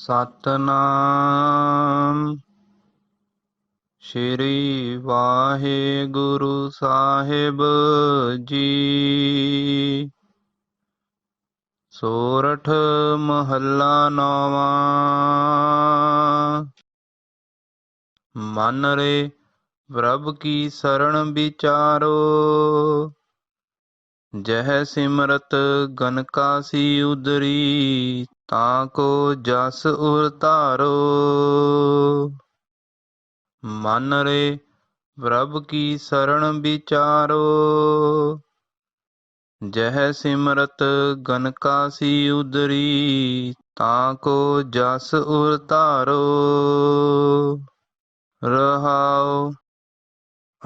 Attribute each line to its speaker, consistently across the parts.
Speaker 1: ਸਤਨਾਮ। ਸ਼੍ਰੀ ਵਾਹਿਗੁਰੂ ਸਾਹਿਬ ਜੀ। ਸੋਰਠ ਮਹੱਲਾ ਨੌਵਾਂ। ਮਨ ਰੇ ਪ੍ਰਭ ਕੀ ਸਰਣ ਵਿਚਾਰੋ। ਜਹ ਸਿਮਰਤ ਗਨਕਾਸੀ ਉਦਰੀ, ਤਾਂ ਕੋ ਜਸ ਉਰ ਧਾਰੋ। ਮਨ ਰੇ ਪ੍ਰਭ ਕੀ ਸਰਣ ਵਿਚਾਰੋ। ਜਹ ਸਿਮਰਤ ਗਨਕਾਸੀ ਉਦਰੀ, ਤਾਂ ਕੋ ਜਸ ਉਰ ਧਾਰੋ। ਰਹਾਉ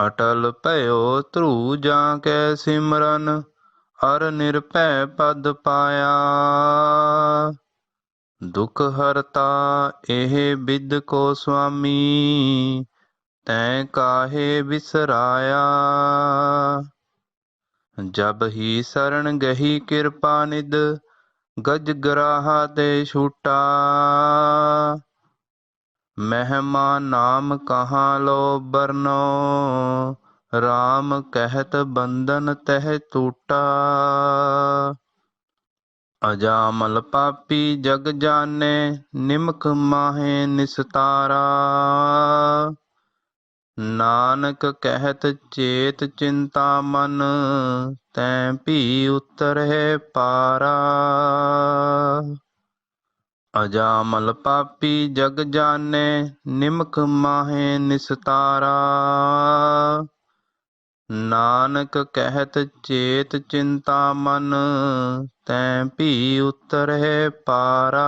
Speaker 1: ਅਟਲ ਭਇਓ ਧਰੂ ਜਾਂ ਕੈ ਸਿਮਰਨ। ਹਰ ਨਿਰਭੈ ਪਦ ਪਾਇਆ। ਦੁਖ ਹਰਤਾ ਇਹ ਬਿਦ ਕੋ ਸੁਆਮੀ, ਤੈ ਕਾਹੇ ਵਿਸਰਾਇਆ ਜਬ ਹੀ ਸਰਣ ਗਹੀ ਕਿਰਪਾ ਨਿਦ ਗਜ ਗਰਾਹਾ ਤੇ ਛੂਟਾ। ਮਹਿਮਾ ਨਾਮ ਕਹਾਂ ਲੋ ਬਰਨੋ RAM ਕਹਿਤ ਬੰਧਨ ਤਹਿ ਟੂਟਾ ਅਜਾਮਲ ਪਾਪੀ ਜਗ ਜਾਣੇ, ਨਿਮਖ ਮਾਹੇ ਨਿਸਤਾਰਾ। ਨਾਨਕ ਕਹਿਤ ਚੇਤ ਚਿੰਤਾ ਮਨ, ਤੈ ਭੀ ਉਤਰਹਿ ਪਾਰਾ। ਅਜਾਮਲ ਪਾਪੀ ਜਗ ਜਾਣੇ, ਨਿਮਖ ਮਾਹੇ ਨਿਸਤਾਰਾ। ਨਾਨਕ ਕਹਿਤ ਚੇਤ ਚਿੰਤਾ ਮਨ, ਤੈ ਭੀ ਉਤਰਹਿ ਪਾਰਾ।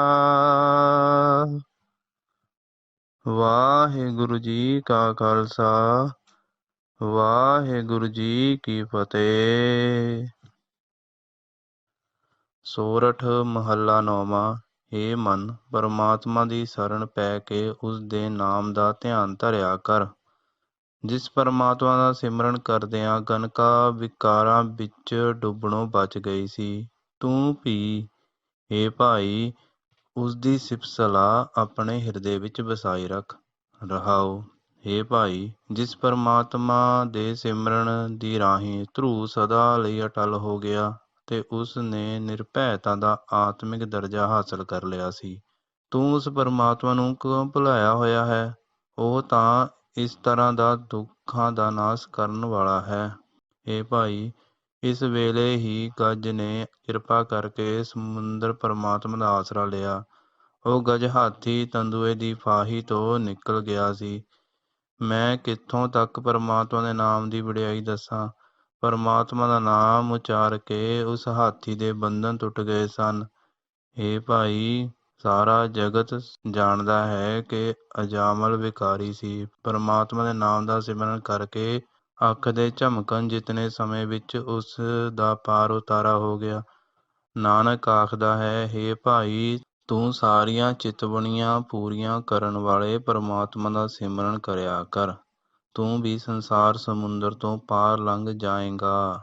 Speaker 1: ਵਾਹਿਗੁਰੂ ਜੀ ਕਾ ਖਾਲਸਾ, ਵਾਹਿਗੁਰੂ ਜੀ ਕੀ ਫਤਿਹ। ਸੋਰਠ ਮਹੱਲਾ ਨੌਵਾਂ ਏ ਮਨ, ਪਰਮਾਤਮਾ ਦੀ ਸ਼ਰਨ ਪੈ ਕੇ ਉਸ ਦੇ ਨਾਮ ਦਾ ਧਿਆਨ ਧਰਿਆ ਕਰ। ਜਿਸ ਪਰਮਾਤਮਾ ਦਾ ਸਿਮਰਨ ਕਰਦਿਆਂ ਗਨਕਾ ਵਿਕਾਰਾਂ ਵਿੱਚ ਡੁੱਬਣੋਂ ਬਚ ਗਈ ਸੀ। ਤੂੰ ਭੀ ਹੇ ਭਾਈ ਉਸ ਸਿਫਤ ਸਲਾਹ ਆਪਣੇ ਹਿਰਦੇ ਵਿੱਚ ਵਸਾਈ ਰੱਖ। ਰਹਾਓ ਏ ਭਾਈ, ਜਿਸ ਪਰਮਾਤਮਾ ਦੇ ਸਿਮਰਨ ਦੀ ਰਾਹੀਂ ਧਰੂ ਸਦਾ ਲਈ ਅਟਲ ਹੋ ਗਿਆ ਤੇ ਉਸ ਨੇ ਨਿਰਭੈਤਾ ਦਾ ਆਤਮਿਕ ਦਰਜਾ ਹਾਸਲ ਕਰ ਲਿਆ ਸੀ। ਤੂੰ ਉਸ ਪਰਮਾਤਮਾ ਨੂੰ ਕਿਉਂ ਭੁਲਾਇਆ ਹੋਇਆ ਹੈ। ਉਹ ਤਾਂ ਇਸ ਤਰ੍ਹਾਂ ਦਾ ਦੁੱਖਾਂ ਦਾ ਨਾਸ਼ ਕਰਨ ਵਾਲਾ ਹੈ। ਏ ਭਾਈ, ਇਸ ਵੇਲੇ ਹੀ ਗੱਜ ਨੇ ਕਿਰਪਾ ਕਰਕੇ ਸਮੁੰਦਰ ਪਰਮਾਤਮਾ ਦਾ ਆਸਰਾ ਲਿਆ। ਉਹ ਗਜ ਹਾਥੀ ਤੰਦੂਏ ਦੀ ਫਾਹੀ ਤੋਂ ਨਿਕਲ ਗਿਆ ਸੀ। ਮੈਂ ਕਿੱਥੋਂ ਤੱਕ ਪਰਮਾਤਮਾ ਦੇ ਨਾਮ ਦੀ ਵਡਿਆਈ ਦੱਸਾਂ? ਪਰਮਾਤਮਾ ਦਾ ਨਾਮ ਉਚਾਰ ਕੇ ਉਸ ਹਾਥੀ ਦੇ ਬੰਧਨ ਟੁੱਟ ਗਏ ਸਨ। ਏ ਭਾਈ ਸਾਰਾ ਜਗਤ ਜਾਣਦਾ ਹੈ ਕਿ ਅਜਾਮਲ ਵਿਕਾਰੀ ਸੀ। ਪਰਮਾਤਮਾ ਦੇ ਨਾਮ ਦਾ ਸਿਮਰਨ ਕਰਕੇ ਅੱਖ ਦੇ ਝਮਕਣ ਜਿਤਨੇ ਸਮੇਂ ਵਿੱਚ ਉਸ ਦਾ ਪਾਰ ਉਤਾਰਾ ਹੋ ਗਿਆ। ਨਾਨਕ ਆਖਦਾ ਹੈ हे ਭਾਈ, ਤੂੰ ਸਾਰੀਆਂ ਚਿਤਵਣੀਆਂ ਪੂਰੀਆਂ ਕਰਨ ਵਾਲੇ ਪਰਮਾਤਮਾ ਦਾ ਸਿਮਰਨ ਕਰਿਆ ਕਰ। ਤੂੰ ਵੀ ਸੰਸਾਰ ਸਮੁੰਦਰ ਤੋਂ ਪਾਰ ਲੰਘ ਜਾਏਗਾ।